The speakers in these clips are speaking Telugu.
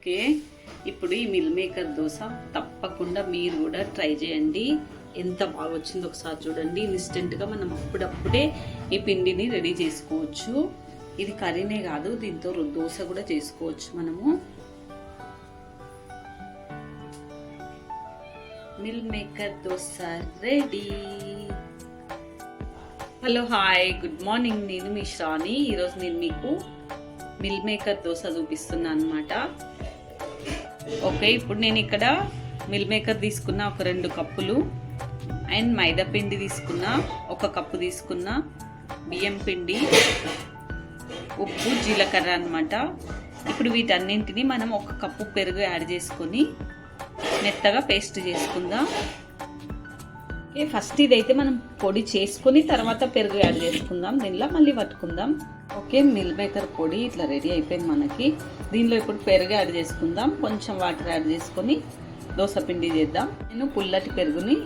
ఓకే. ఇప్పుడు ఈ మిల్ మేకర్ దోశ తప్పకుండా మీరు కూడా ట్రై చేయండి. ఎంత బాగా వచ్చిందో ఒకసారి చూడండి. ఇన్స్టెంట్గా మనం అప్పుడప్పుడే ఈ పిండిని రెడీ చేసుకోవచ్చు. ఇది కర్రీనే కాదు దీంతో దోశ కూడా చేసుకోవచ్చు మనము. Meal maker dosa ready. Hello hi. Good morning. నేను మీ శ్రావణి. ఈరోజు నేను మీకు మిల్ మేకర్ దోశ చూపిస్తున్నాను అనమాట ఓకే ఇప్పుడు నేను ఇక్కడ మిల్ మేకర్ తీసుకున్న ఒక రెండు కప్పులు. అండ్ మైదా పిండి తీసుకున్న ఒక కప్పు తీసుకున్న బియ్యం పిండి ఉప్పు జీలకర్ర అన్నమాట. ఇప్పుడు వీటన్నింటిని మనం ఒక కప్పు పెరుగు యాడ్ చేసుకొని మెత్తగా పేస్ట్ చేసుకుందాం. ఓకే ఫస్ట్ ఇదైతే మనం పొడి చేసుకొని తర్వాత పెరుగు యాడ్ చేసుకుందాం. దీనిలో మళ్ళీ పట్టుకుందాం ఓకే మిల్ మేకర్ పొడి ఇట్లా రెడీ అయిపోయింది మనకి. దీనిలో ఇప్పుడు పెరుగు యాడ్ చేసుకుందాం. కొంచెం వాటర్ యాడ్ చేసుకొని దోశ పిండి చేద్దాం. నేను పుల్లటి పెరుగుని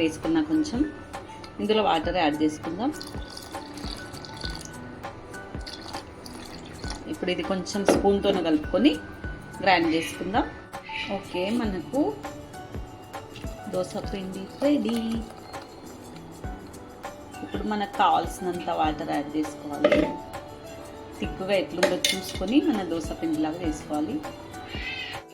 వేసుకున్నా కొంచెం. ఇందులో వాటర్ యాడ్ చేసుకుందాం. ఇప్పుడు ఇది కొంచెం స్పూన్తో కలుపుకొని గ్రైండ్ చేసుకుందాం. ఓకే మనకు దోశ పిండి రెడీ. ఇప్పుడు మనకు కావాల్సినంత వాటర్ యాడ్ చేసుకోవాలి. తిక్కుగా ఎట్లుందో చూసుకొని మన దోశ పిండిలాగా వేసుకోవాలి.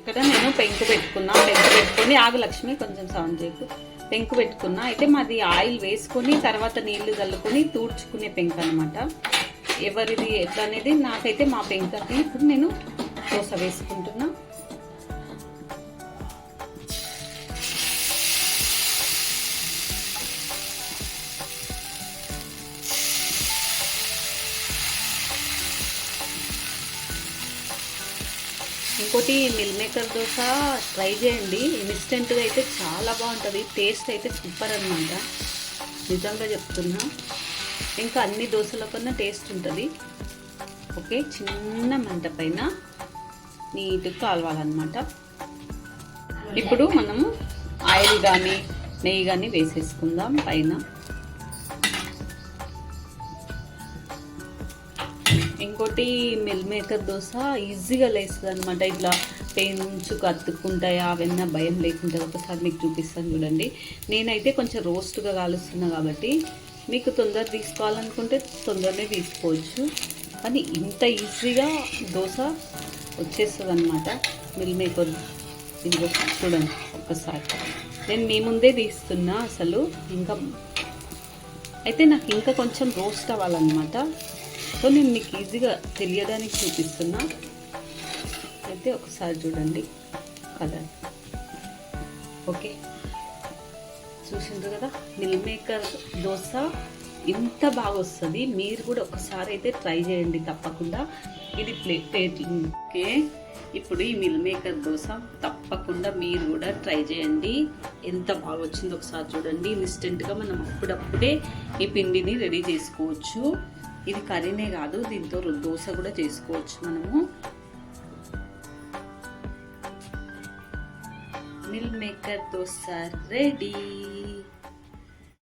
ఇక్కడ నేను పెంకు పెట్టుకున్నా. పెంకు పెట్టుకొని ఆగు లక్ష్మి కొంచెం సౌండ్ చేయకు పెంకు పెట్టుకున్నా. అయితే మాది ఆయిల్ వేసుకొని తర్వాత నీళ్ళు చల్లుకొని తూడ్చుకునే పెంకు అనమాట ఎవరిది ఎట్లా అనేది నాకైతే మా పెంకకి ఇప్పుడు నేను దోశ వేసుకుంటున్నా. ఇంకోటి మిల్ మేకర్ దోశ ట్రై చేయండి. ఇన్స్టెంట్గా అయితే చాలా బాగుంటుంది. టేస్ట్ అయితే సూపర్ అనమాట నిజంగా చెప్తున్నా. ఇంకా అన్ని దోశల కన్నా టేస్ట్ ఉంటుంది. ఓకే చిన్న మంట పైన నీట్గా కాలవాలన్నమాట. ఇప్పుడు మనము ఆయిల్ కానీ నెయ్యి కానీ వేసేసుకుందాం పైన. ఇంకోటి మిల్ మేకర్ దోశ ఈజీగా లేస్తుంది అనమాట ఇట్లా పెంచుకు అతుక్కుంటాయా అవన్నీ భయం లేకుండా ఒకసారి మీకు చూపిస్తాను చూడండి. నేనైతే కొంచెం రోస్ట్గా కాలుస్తున్నా కాబట్టి మీకు తొందర తీసుకోవాలనుకుంటే తొందరనే తీసుకోవచ్చు. కానీ ఇంత ఈజీగా దోశ వచ్చేస్తుంది అనమాట మిల్ మేకర్ ఇదిగో చూడండి ఒక్కసారి నేను మీ ముందే తీస్తున్నా అసలు. ఇంకా అయితే నాకు ఇంకా కొంచెం రోస్ట్ అవ్వాలన్నమాట. సో నేను మీకు ఈజీగా తెలియడానికి చూపిస్తున్నా. అయితే ఒకసారి చూడండి కలర్. ఓకే. చూసిండ్రు కదా? మిల్ మేకర్ దోశ ఇంత బాగా వస్తుంది. మీరు కూడా ఒకసారి అయితే ట్రై చేయండి తప్పకుండా. ఇది ప్లేట్ ప్లేట్ ఓకే. ఇప్పుడు ఈ మిల్ మేకర్ దోశ తప్పకుండా మీరు కూడా ట్రై చేయండి. ఎంత బాగా వచ్చిందో ఒకసారి చూడండి. ఇన్స్టెంట్గా మనం అప్పుడప్పుడే ఈ పిండిని రెడీ చేసుకోవచ్చు. ఇది కర్రీనే కాదు దీంతో దోశ కూడా చేసుకోవచ్చు మనము. Meal maker dosa ready